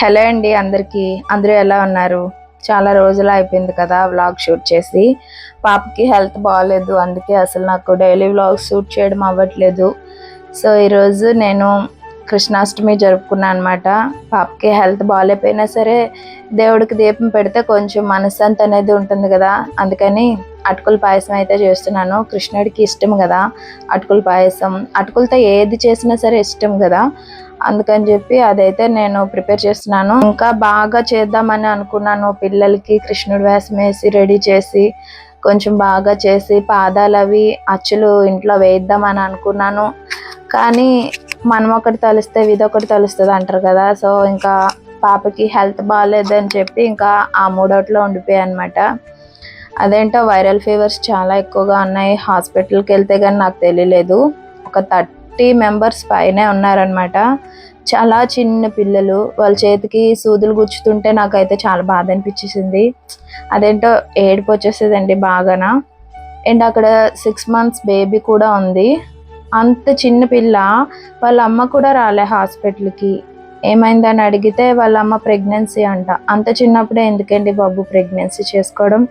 Hello అండి అందరికీ. అందరూ ఎలా ఉన్నారు? చాలా రోజులు అయిపోయింది కదా వ్లాగ్ షూట్ చేసి. పాపకి హెల్త్ బాగాలేదు అందుకే అసలు నాకు డైలీ వ్లాగ్ షూట్ చేయడం అవ్వట్లేదు. సో ఈరోజు నేను కృష్ణాష్టమి జరుపుకున్నాను అనమాట పాపకి హెల్త్ బాగాలేకపోయినా సరే దేవుడికి దీపం పెడితే కొంచెం మనశ్శాంతి అనేది ఉంటుంది కదా. అందుకని అటుకుల పాయసం అయితే చేస్తున్నాను. కృష్ణుడికి ఇష్టం కదా అటుకుల పాయసం. అటుకులతో ఏది చేసినా సరే ఇష్టం కదా. అందుకని చెప్పి అదైతే నేను ప్రిపేర్ చేస్తున్నాను. ఇంకా బాగా చేద్దామని అనుకున్నాను. పిల్లలకి కృష్ణుడి వేషం వేసి రెడీ చేసి కొంచెం బాగా చేసి పాదాలు అవి అచ్చులు ఇంట్లో వేయిద్దామని అనుకున్నాను. కానీ మనం ఒకటి తలిస్తే ఇదొకటి తలుస్తుంది అంటారు కదా. సో ఇంకా పాపకి హెల్త్ బాగాలేదని చెప్పి ఇంకా ఆ మూడోట్లో ఉండిపోయాయి అనమాట అదేంటో వైరల్ ఫీవర్స్ చాలా ఎక్కువగా ఉన్నాయి. హాస్పిటల్కి వెళ్తే కానీ నాకు తెలియలేదు ఒక థర్టీ మెంబర్స్ పైనే ఉన్నారనమాట చాలా చిన్న పిల్లలు వాళ్ళ చేతికి సూదులు గుచ్చుతుంటే నాకైతే చాలా బాధ అనిపించేసింది అదేంటో ఏడుపు వచ్చేసేదండి బాగానా. అండ్ అక్కడ సిక్స్ మంత్స్ బేబీ కూడా ఉంది. అంత చిన్న పిల్ల వాళ్ళ అమ్మ కూడా రాలే హాస్పిటల్కి. ఏమైందని అడిగితే వాళ్ళ అమ్మ ప్రెగ్నెన్సీ అంట. అంత చిన్నప్పుడే ఎందుకండి బాబు ప్రెగ్నెన్సీ చేసుకోవడం?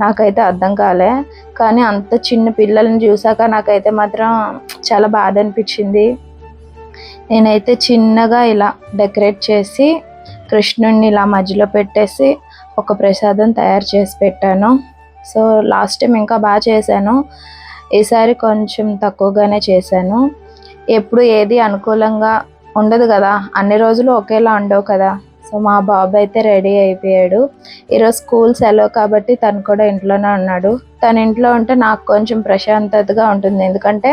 నాకైతే అర్థం కాలే. కానీ అంత చిన్న పిల్లల్ని చూసాక నాకైతే మాత్రం చాలా బాధ అనిపించింది. నేనైతే చిన్నగా ఇలా డెకరేట్ చేసి కృష్ణుడిని ఇలా మధ్యలో పెట్టేసి ఒక ప్రసాదం తయారు చేసి పెట్టాను. సో లాస్ట్ టైం ఇంకా బాగా చేశాను. ఈసారి కొంచెం తక్కువగానే చేశాను. ఎప్పుడు ఏది అనుకూలంగా ఉండదు కదా. అన్ని రోజులు ఒకేలా ఉండవు కదా. సో మా బాబు అయితే రెడీ అయిపోయాడు. ఈరోజు స్కూల్ సెలవు కాబట్టి తను కూడా ఇంట్లోనే ఉన్నాడు. తన ఇంట్లో ఉంటే నాకు కొంచెం ప్రశాంతతగా ఉంటుంది. ఎందుకంటే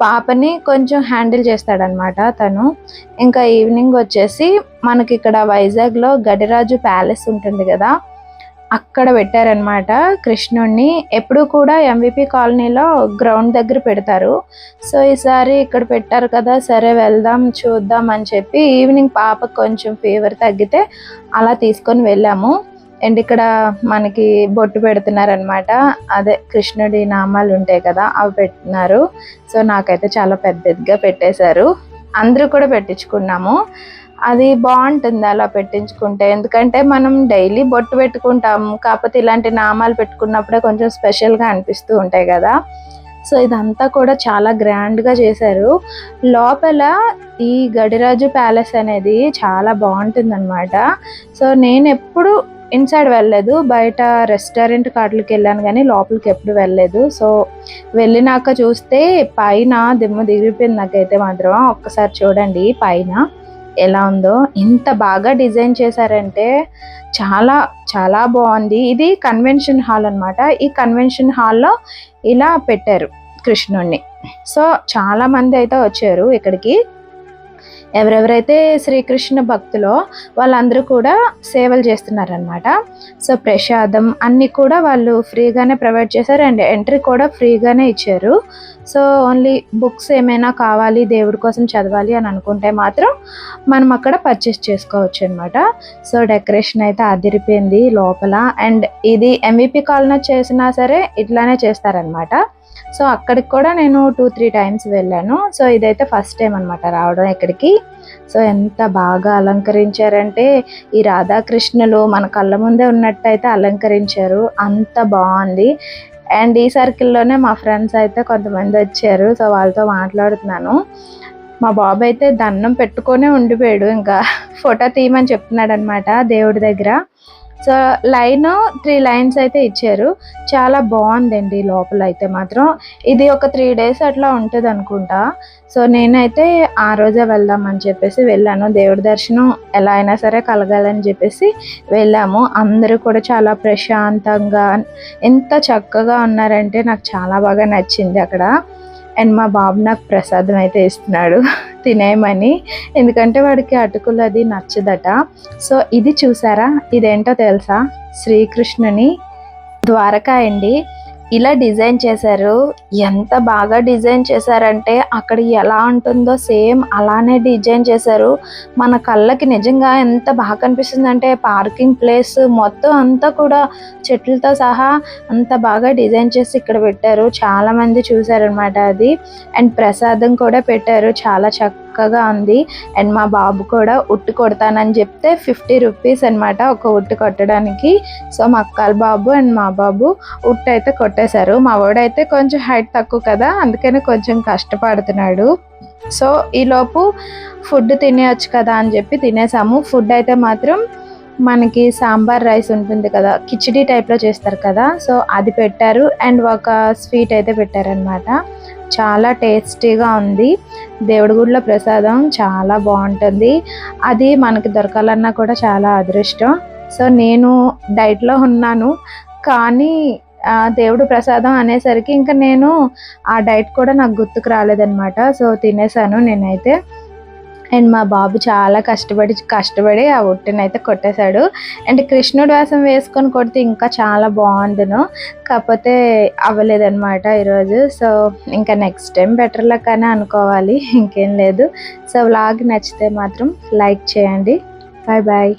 పాపని కొంచెం హ్యాండిల్ చేస్తాడనమాట తను. ఇంకా ఈవినింగ్ వచ్చేసి మనకి ఇక్కడ వైజాగ్లో గడిరాజు ప్యాలెస్ ఉంటుంది కదా. అక్కడ పెట్టారనమాట కృష్ణుడిని ఎప్పుడు కూడా ఎంవిపి కాలనీలో గ్రౌండ్ దగ్గర పెడతారు. సో ఈసారి ఇక్కడ పెట్టారు కదా సరే వెళ్దాం చూద్దాం అని చెప్పి ఈవినింగ్ పాపకు కొంచెం ఫీవర్ తగ్గితే అలా తీసుకొని వెళ్ళాము. అండ్ ఇక్కడ మనకి బొట్టు పెడుతున్నారనమాట అదే కృష్ణుడి నామాలు ఉంటాయి కదా అవి పెట్టినారు సో నాకైతే చాలా పెద్దదిగా పెట్టేశారు. అందరూ కూడా పెట్టించుకున్నాము. అది బాగుంటుంది అలా పెట్టించుకుంటే. ఎందుకంటే మనం డైలీ బొట్టు పెట్టుకుంటాం. కాకపోతే ఇలాంటి నామాలు పెట్టుకున్నప్పుడే కొంచెం స్పెషల్గా అనిపిస్తూ ఉంటాయి కదా. సో ఇదంతా కూడా చాలా గ్రాండ్గా చేశారు. లోపల ఈ గడిరాజు ప్యాలెస్ అనేది చాలా బాగుంటుంది అనమాట సో నేను ఎప్పుడు ఇన్సైడ్ వెళ్ళలేదు. బయట రెస్టారెంట్ కాట్లకి వెళ్ళాను కానీ లోపలికి ఎప్పుడు వెళ్ళలేదు. సో వెళ్ళినాక చూస్తే పైన దిమ్మ దిగిపోయింది నాకైతే మాత్రం. ఒక్కసారి చూడండి పైన. ఎలా ఉందో ఎంత బాగా డిజైన్ చేశారంటే చాలా చాలా బాగుంది. ఇది కన్వెన్షన్ హాల్ అనమాట ఈ కన్వెన్షన్ హాల్లో ఇలా పెట్టారు కృష్ణుణ్ణి. సో చాలా మంది అయితే వచ్చారు ఇక్కడికి. ఎవరెవరైతే శ్రీకృష్ణ భక్తులో వాళ్ళందరూ కూడా సేవలు చేస్తున్నారనమాట సో ప్రసాదం అన్నీ కూడా వాళ్ళు ఫ్రీగానే ప్రొవైడ్ చేశారు. అండ్ ఎంట్రీ కూడా ఫ్రీగానే ఇచ్చారు. సో ఓన్లీ బుక్స్ ఏమైనా కావాలి దేవుడి కోసం చదవాలి అని అనుకుంటే మాత్రం మనం అక్కడ పర్చేస్ చేసుకోవచ్చు అనమాట సో డెకరేషన్ అయితే అదిరిపోయింది లోపల. అండ్ ఇది ఎంవిపి కాలనీ చేసినా సరే ఇట్లానే చేస్తారనమాట సో అక్కడికి కూడా నేను టూ త్రీ టైమ్స్ వెళ్ళాను. సో ఇదైతే ఫస్ట్ టైం అనమాట రావడం ఇక్కడికి. సో ఎంత బాగా అలంకరించారంటే ఈ రాధాకృష్ణులు మన కళ్ళ ముందే ఉన్నట్టయితే అలంకరించారు. అంత బాగుంది. అండ్ ఈ సర్కిల్లోనే మా ఫ్రెండ్స్ అయితే కొంతమంది వచ్చారు. సో వాళ్ళతో మాట్లాడుతున్నాను. మా బాబు అయితే దండం పెట్టుకొనే ఉండిపోయాడు. ఇంకా ఫోటో తీయమని చెప్తున్నాడు అనమాట దేవుడి దగ్గర. సో లైన్ త్రీ లైన్స్ అయితే ఇచ్చారు. చాలా బాగుందండి లోపల అయితే మాత్రం. ఇది ఒక త్రీ డేస్ అట్లా ఉంటుంది అనుకుంటా. సో నేనైతే ఆ రోజే వెళ్దామని చెప్పేసి వెళ్ళాను. దేవుడి దర్శనం ఎలా అయినా సరే కలగాలని చెప్పేసి వెళ్ళాము. అందరూ కూడా చాలా ప్రశాంతంగా ఎంత చక్కగా ఉన్నారంటే నాకు చాలా బాగా నచ్చింది అక్కడ. అండ్ మా బాబు నాకు ప్రసాదం అయితే ఇస్తున్నాడు. తినేయమని. ఎందుకంటే వాడికి అటుకులు అది నచ్చదట. సో ఇది చూసారా? ఇదేంటో తెలుసా? శ్రీకృష్ణుని ద్వారకా అండి. ఇలా డిజైన్ చేశారు. ఎంత బాగా డిజైన్ చేశారంటే అక్కడ ఎలా ఉంటుందో సేమ్ అలానే డిజైన్ చేశారు. మన కళ్ళకి నిజంగా ఎంత బాగా కనిపిస్తుంది అంటే పార్కింగ్ ప్లేస్ మొత్తం అంతా కూడా చెట్లతో సహా అంత బాగా డిజైన్ చేసి ఇక్కడ పెట్టారు. చాలా మంది చూసారనమాట అది. అండ్ ప్రసాదం కూడా పెట్టారు. చాలా చక్క చక్కగా ఉంది. అండ్ మా బాబు కూడా ఉట్టు కొడతానని చెప్తే ఫిఫ్టీ రూపీస్ అనమాట ఒక ఉట్టు కొట్టడానికి. సో మా అక్కల బాబు అండ్ మా బాబు ఉట్టు అయితే కొట్టేశారు. మా వాడైతే కొంచెం హైట్ తక్కువ కదా అందుకని కొంచెం కష్టపడుతున్నాడు. సో ఈలోపు ఫుడ్ తినేయచ్చు కదా అని చెప్పి తినేసాము. ఫుడ్ అయితే మాత్రం మనకి సాంబార్ రైస్ ఉంటుంది కదా కిచిడీ టైప్లో చేస్తారు కదా. సో అది పెట్టారు. అండ్ ఒక స్వీట్ అయితే పెట్టారనమాట చాలా టేస్టీగా ఉంది. దేవుడి గుడిలో ప్రసాదం చాలా బాగుంటుంది. అది మనకి దొరకాలన్నా కూడా చాలా అదృష్టం. సో నేను డైట్లో ఉన్నాను. కానీ దేవుడు ప్రసాదం అనేసరికి ఇంకా నేను ఆ డైట్ కూడా నాకు గుర్తుకు రాలేదనమాట సో తినేసాను నేనైతే. అండ్ మా బాబు చాలా కష్టపడి కష్టపడి ఆ ఉట్టిని అయితే కొట్టేశాడు. అండ్ కృష్ణుడు వేసం వేసుకొని కొడితే ఇంకా చాలా బాగుండును. కాకపోతే అవ్వలేదన్నమాట ఈరోజు. సో ఇంకా నెక్స్ట్ టైం బెటర్ లక్ అని అనుకోవాలి. ఇంకేం లేదు. సో వ్లాగ్ నచ్చితే మాత్రం లైక్ చేయండి. Bye bye